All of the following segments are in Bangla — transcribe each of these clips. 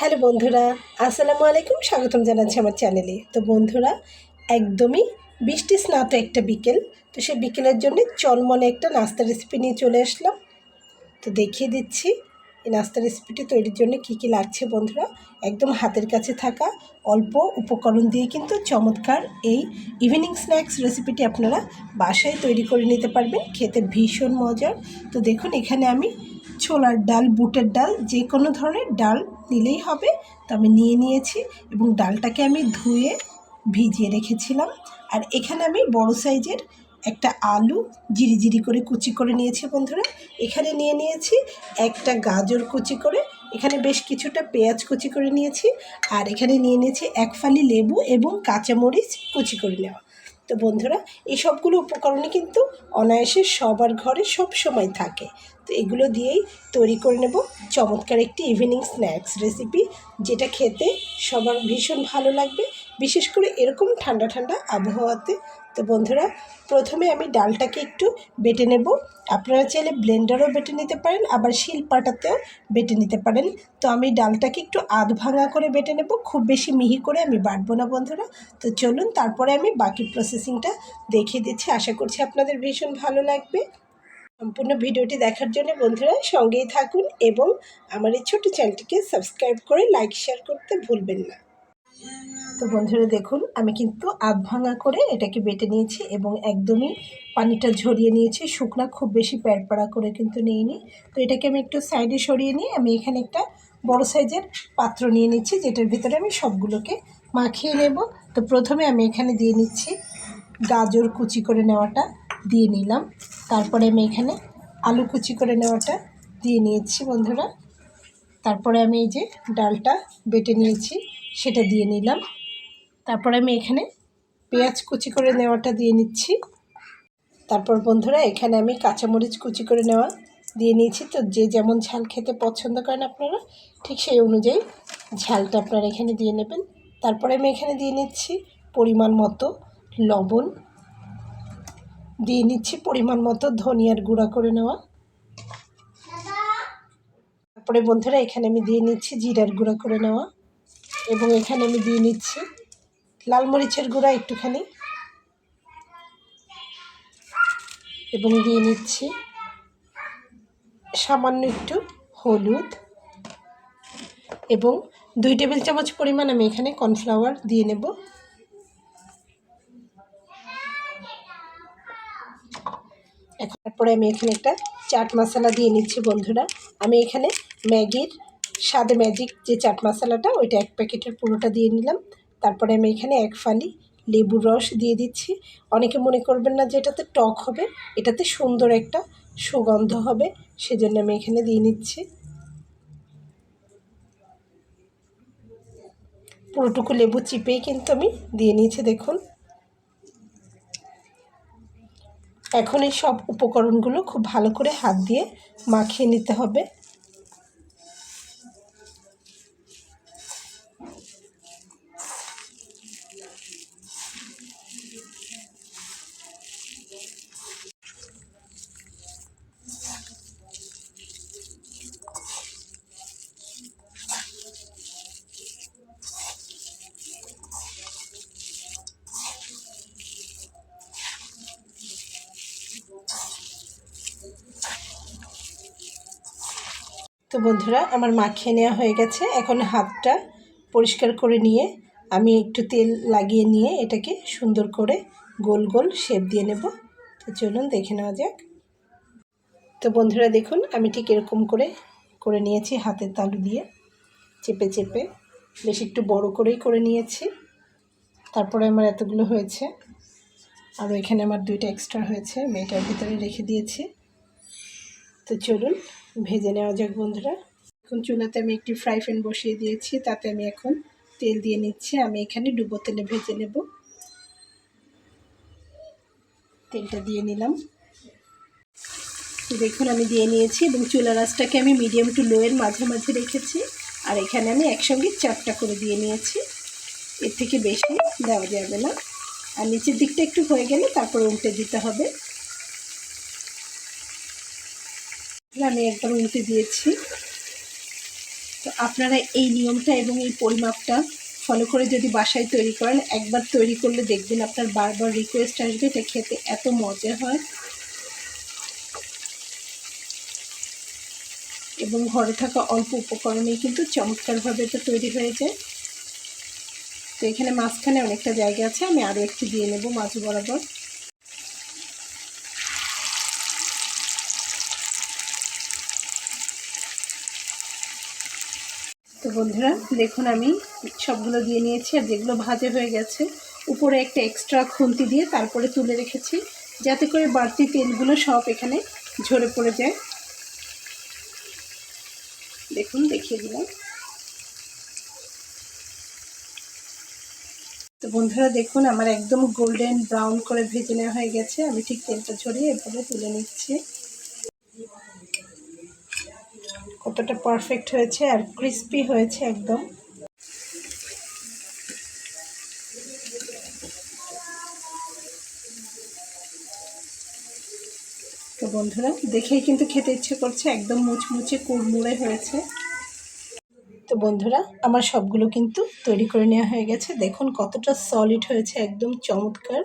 হ্যালো বন্ধুরা, আসসালামু আলাইকুম, স্বাগতম জানাচ্ছি আমার চ্যানেলে। তো বন্ধুরা, একদমই বৃষ্টি স্নাত একটা বিকেল, তো সেই বিকেলের জন্য চলমনে একটা নাস্তা রেসিপি নিয়ে চলে আসলাম। তো দেখিয়ে দিচ্ছি, এই নাস্তা রেসিপিটি তৈরির জন্য কি কি লাগছে বন্ধুরা। একদম হাতের কাছে থাকা অল্প উপকরণ দিয়ে কিন্তু চমৎকার এই ইভিনিং স্ন্যাক্স রেসিপিটি আপনারা বাসায় তৈরি করে নিতে পারবেন, খেতে ভীষণ মজার। তো দেখুন, এখানে আমি ছোলার ডাল, বুটের ডাল, যে কোনো ধরনের ডাল নিলেই হবে। তো আমি নিয়ে নিয়েছি এবং ডালটাকে আমি ধুয়ে ভিজিয়ে রেখেছিলাম। আর এখানে আমি বড় সাইজের একটা আলু জিরি জিরি করে কুচি করে নিয়েছি বন্ধুরা। এখানে নিয়ে নিয়েছি একটা গাজর কুচি করে, এখানে বেশ কিছুটা পেঁয়াজ কুচি করে নিয়েছি। আর এখানে নিয়ে নিয়েছি এক ফালি লেবু এবং কাঁচামরিচ কুচি করে নেওয়া। তো বন্ধুরা, এই সবগুলো উপকরণই কিন্তু অনায়াসে সবার ঘরে সব সময় থাকে। তো এগুলো দিয়েই তৈরি করে নেব। চমৎকার একটি ইভিনিং স্ন্যাক্স রেসিপি যেটা খেতে সবার ভীষণ ভালো লাগবে। বিশেষ করে এরকম ঠান্ডা ঠান্ডা আবহাওয়াতে। তো বন্ধুরা, প্রথমে আমি ডালটাকে একটু বেটে নেব। আপনারা চাইলে ব্লেন্ডারও বেটে নিতে পারেন, আবার শিল পাটাতেও বেটে নিতে পারেন। তো আমি ডালটাকে একটু আধ ভাঙা করে বেটে নেব, খুব বেশি মিহি করে আমি বাটবো না বন্ধুরা। তো চলুন, তারপরে আমি বাকি প্রসেসিংটা দেখিয়ে দিচ্ছি। আশা করছি আপনাদের ভীষণ ভালো লাগবে। সম্পূর্ণ ভিডিওটি দেখার জন্য বন্ধুরা সঙ্গেই থাকুন এবং আমার এই ছোটো চ্যানেলটিকে সাবস্ক্রাইব করে লাইক, শেয়ার করতে ভুলবেন না। তো বন্ধুরা দেখুন, আমি কিন্তু আধ ভাঙা করে এটাকে বেটে নিয়েছি এবং একদমই পানিটা ঝরিয়ে নিয়েছি। শুকনা খুব বেশি প্যাড়পাড়া করে কিন্তু নিইনি। তো এটাকে আমি একটু সাইডে সরিয়ে নিয়ে আমি এখানে একটা বড় সাইজের পাত্র নিয়ে নিচ্ছি, যেটার ভিতরে আমি সবগুলোকে মাখিয়ে নেব। তো প্রথমে আমি এখানে দিয়ে নিচ্ছি গাজর কুচি করে নেওয়াটা। দিয়ে নিলাম। তারপরে আমি এখানে আলু কুচি করে নেওয়াটা দিয়ে নিয়েছি বন্ধুরা। তারপরে আমি এই যে ডালটা বেটে নিয়েছি, সেটা দিয়ে নিলাম। তারপরে আমি এখানে পেঁয়াজ কুচি করে নেওয়াটা দিয়ে নিচ্ছি। তারপর বন্ধুরা, এখানে আমি কাঁচামরিচ কুচি করে নেওয়া দিয়ে নিয়েছি। তো যে যেমন ঝাল খেতে পছন্দ করেন আপনারা, ঠিক সেই অনুযায়ী ঝালটা আপনারা এখানে দিয়ে নেবেন। তারপরে আমি এখানে দিয়ে নিচ্ছি পরিমাণ মতো লবণ। দিয়ে নিচ্ছি পরিমাণ মতো ধনিয়ার গুঁড়া করে নেওয়া। তারপরে বন্ধুরা, এখানে আমি দিয়ে নিচ্ছি জিরার গুঁড়া করে নেওয়া এবং এখানে আমি দিয়ে নিচ্ছি লাল মরিচের গুঁড়া একটুখানি এবং দিয়ে নিচ্ছি সামান্য একটু হলুদ এবং দুই টেবিল চামচ পরিমাণ আমি এখানে কর্নফ্লাওয়ার দিয়ে নেব। এখন তারপরে আমি এখানে একটা চাট মশলা দিয়ে নিচ্ছি বন্ধুরা। আমি এখানে ম্যাগির স্বাদে ম্যাজিক যে চাট মশলাটা, ওইটা এক প্যাকেটের পুরোটা দিয়ে নিলাম। তারপরে আমি এখানে এক ফালি লেবুর রস দিয়ে দিচ্ছি। অনেকে মনে করবেন না যে এটাতে টক হবে, এটাতে সুন্দর একটা সুগন্ধ হবে, সেজন্য আমি এখানে দিয়ে নিচ্ছি। পুরোটুকু লেবু চিপেই কিন্তু আমি দিয়ে নিয়েছি, দেখুন। এখন এই সব উপকরণগুলো খুব ভালো করে হাত দিয়ে মাখিয়ে নিতে হবে। তো বন্ধুরা, আমার মাখিয়ে নেওয়া হয়ে গেছে। এখন হাতটা পরিষ্কার করে নিয়ে আমি একটু তেল লাগিয়ে নিয়ে এটাকে সুন্দর করে গোল গোল শেপ দিয়ে নেব। তো চলুন দেখে নেওয়া যাক। তো বন্ধুরা, দেখুন, আমি ঠিক এরকম করে করে নিয়েছি হাতের তালু দিয়ে। চেপে চেপে বেশ একটু বড় করেই করে নিয়েছি। তারপরে আমার এতগুলো হয়েছে। আর এখানে আমার দুইটা এক্সট্রা হয়েছে মেয়েটার ভিতরে রেখে দিয়েছি। তো চলুন ভেজে নেওয়া যাক বন্ধুরা। এখন চুলাতে আমি একটি ফ্রাই প্যান বসিয়ে দিয়েছি, তাতে আমি এখন তেল দিয়ে নিচ্ছি। আমি এখানে ডুবো তেলে ভেজে নেব। তেলটা দিয়ে নিলাম। দেখুন, আমি দিয়ে নিয়েছি এবং চুলা রাসটাকে আমি মিডিয়াম টু লোয়ের মাঝে মাঝে রেখেছি। আর এখানে আমি একসঙ্গে চারটা করে দিয়ে নিয়েছি। এর থেকে বেশি দেওয়া যাবে না। আর নিচের দিকটা একটু হয়ে গেলে তারপর উল্টে দিতে হবে। আমি একবার উল্টে দিয়েছি। তো আপনারা এই নিয়মটা এবং এই পরিমাপটা ফলো করে যদি বাসায় তৈরি করেন, একবার তৈরি করলে দেখবেন আপনার বারবার রিকোয়েস্ট আসবে, এটা খেতে এত মজা হয়। এবং ঘরে থাকা অল্প উপকরণেই কিন্তু চমৎকারভাবে এটা তৈরি হয়ে যায়। তো এখানে মাঝখানে অনেকটা জায়গা আছে, আমি আরও একটু দিয়ে নেব মাছ বরাবর। বন্ধুরা, দেখুন আমি সবগুলো দিয়ে নিয়েছি আর যেগুলো ভাজা হয়ে গেছে, উপরে একটা এক্সট্রা খুন্তি দিয়ে তারপরে তুলে রেখেছি, যাতে করে বাড়তি তেলগুলো সব এখানে ঝরে পড়ে যায়। দেখুন, দেখিয়ে দিলাম। তো বন্ধুরা, দেখুন আমার একদম গোল্ডেন ব্রাউন করে ভেজে নেওয়া হয়ে গেছে, আমি ঠিক তেলটা ছড়িয়ে এভাবে তুলে নিচ্ছি। কতটা পারফেক্ট হয়েছে আর ক্রিস্পি হয়েছে একদম। তো বন্ধুরা, দেখেই কিন্তু খেতে ইচ্ছে করছে, একদম মুচমুচে কুড়মুড়ে হয়েছে। তো বন্ধুরা, আমার সবগুলো কিন্তু তৈরি করে নেওয়া হয়ে গেছে। দেখুন কতটা সলিড হয়েছে, একদম চমৎকার।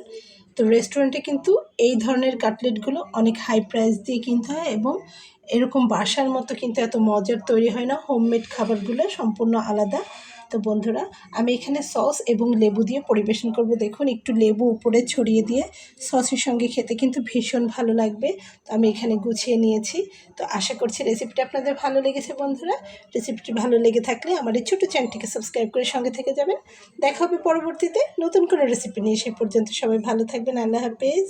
তো রেস্টুরেন্টে কিন্তু এই ধরনের কাটলেটগুলো অনেক হাই প্রাইস দিয়ে কিনতে হয় এবং এরকম বাসার মতো কিন্তু এত মজার তৈরি হয় না। হোমমেড খাবারগুলো সম্পূর্ণ আলাদা। তো বন্ধুরা, আমি এখানে সস এবং লেবু দিয়ে পরিবেশন করব। দেখুন, একটু লেবু উপরে ছড়িয়ে দিয়ে সসের সঙ্গে খেতে কিন্তু ভীষণ ভালো লাগবে। তো আমি এখানে গুছিয়ে নিয়েছি। তো আশা করছি রেসিপিটা আপনাদের ভালো লেগেছে বন্ধুরা। রেসিপিটি ভালো লেগে থাকলে আমার এই ছোটো চ্যানেলটিকে সাবস্ক্রাইব করে সঙ্গে থেকে যাবেন। দেখা হবে পরবর্তীতে নতুন কোনো রেসিপি নিয়ে। সেই পর্যন্ত সবাই ভালো থাকবেন। আল্লাহ হাফেজ।